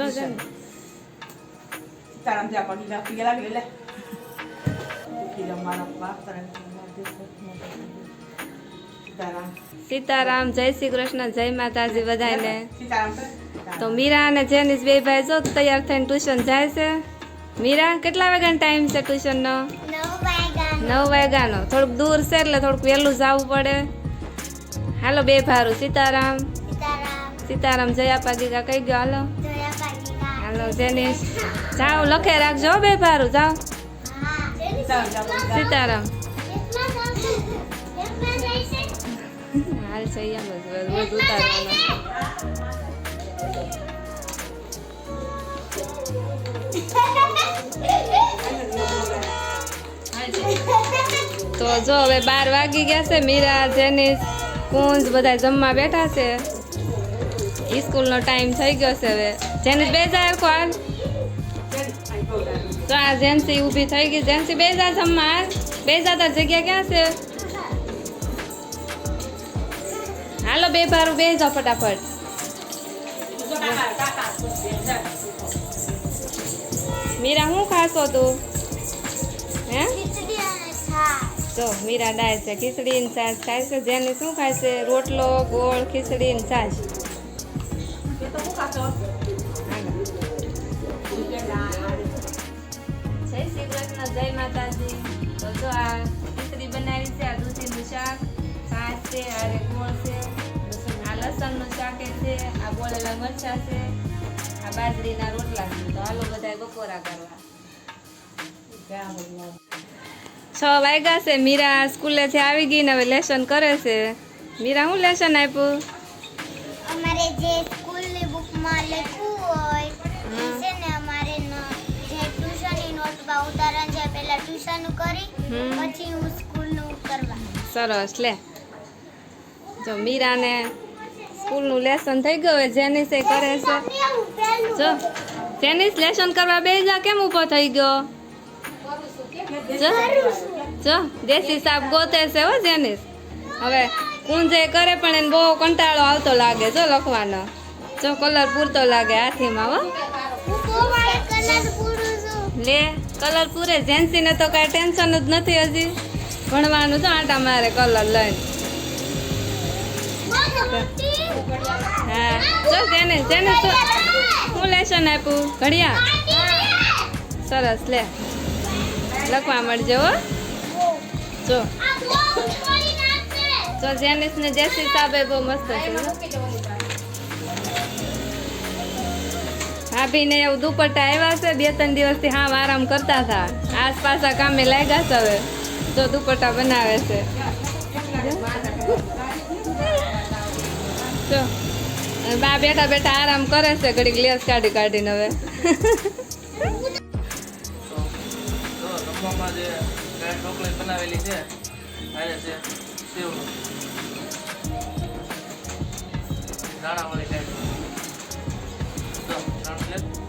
જો છે ને. સીતારામ જા પણ લીલા પીએ લાગે લે કીધા મારા બાપ તરફ સીતારામ સીતારામ જય શ્રી કૃષ્ણ જય માતાજી બધાને સીતારામ કર. તો મીરા અને જેનિસ બે ભાઈ જો તૈયાર થઈને ટ્યુશન જાય છે મીરા કેટલા વાગ્યાનો ટાઈમ છે ટ્યુશનનો નવ વાગ્યાનો થોડુંક દૂર છે એટલે થોડુંક વહેલું જવું પડે હાલો બે ભારું સીતારામ સીતારામ જયાપા દીકા કઈ ગયો હાલો હાલો જેનિસ. જાઓ લખે રાખજો બે ભારું જાઓ. સીતારામ. હાલ છે તો જો હવે બાર વાગી ગયા છે મીરા જેનિસ કુંજ બધા જમવા બેઠા છે. સ્કૂલનો ટાઈમ થઈ ગયો છે હવે. જેનિસ બે જાય કોલ તો આ જેન્સી ઊભી થઈ ગઈ. જેન્સી બે જા જમવા. બે જા જગ્યા ક્યાં છે? હાલો બે ભારું, બે જાઓ ફટાફટ. મીરા શું ખાશો તું? હે? જો, મીરા ડાય છે, ખીચડી ને છાશ ખાય છે. જેની શું ખાય છે? રોટલો, ગોળ, ખીચડી ને છાશ. જય માતાજી. તો જો આ ખીચડી બનાવી છે, આ દૂધીનું શાક છાશ છે, આ ગોળ છે આ લસણનું શાક છે, આ બોળેલા મરચા છે, આ બાજરીના રોટલા છે. તો હાલો બધા બપોરા કરવા. છ વાગ્યા છે, મીરા સ્કૂલેથી આવી ગઈ ને હવે લેસન કરે છે. મીરા શું લેસન આપ્યું? ટ્યુશન કરી પછી હું સ્કૂલનું કરવા. સરસ લે. જો મીરાને સ્કૂલનું લેસન થઈ ગયું જેનિસે કરે છે. જો જેનિસ લેસન કરવા બે જા કેમ ઊભો થઈ ગયો? જો જો દેશી સાપ ગોતે છે હો જેનિસ. હવે કુંજે કરે પણ એને બહુ કંટાળો આવતો લાગે જો લખવાનો. જો કલર પૂરતો લાગે હાથીમાં હો. લે. કલર પૂરે જેન્સીને તો કાંઈ ટેન્શન જ નથી હજી. ભણવાનું તો આટા મારે કલર લઈને. હા, જો જેને જેને શું લેશન આપ્યું? ઘડિયા સરસ, લે. લખવા મળજે, હો. જો. જો જેનિસ ને જેસી સાહેબ બહુ મસ્ત છે ભાભીને એવું દુપટ્ટા આવ્યા છે, બે ત્રણ દિવસથી હા આરામ કરતા હતા. આસપાસા કામે લાગ્યા છે હવે, જો દુપટ્ટા બનાવે છે. બા બેઠા બેઠા આરામ કરે છે, ઘડીક લેસ કાઢી કાઢીને હવે. તો બનાવેલી છે જો દાણા લે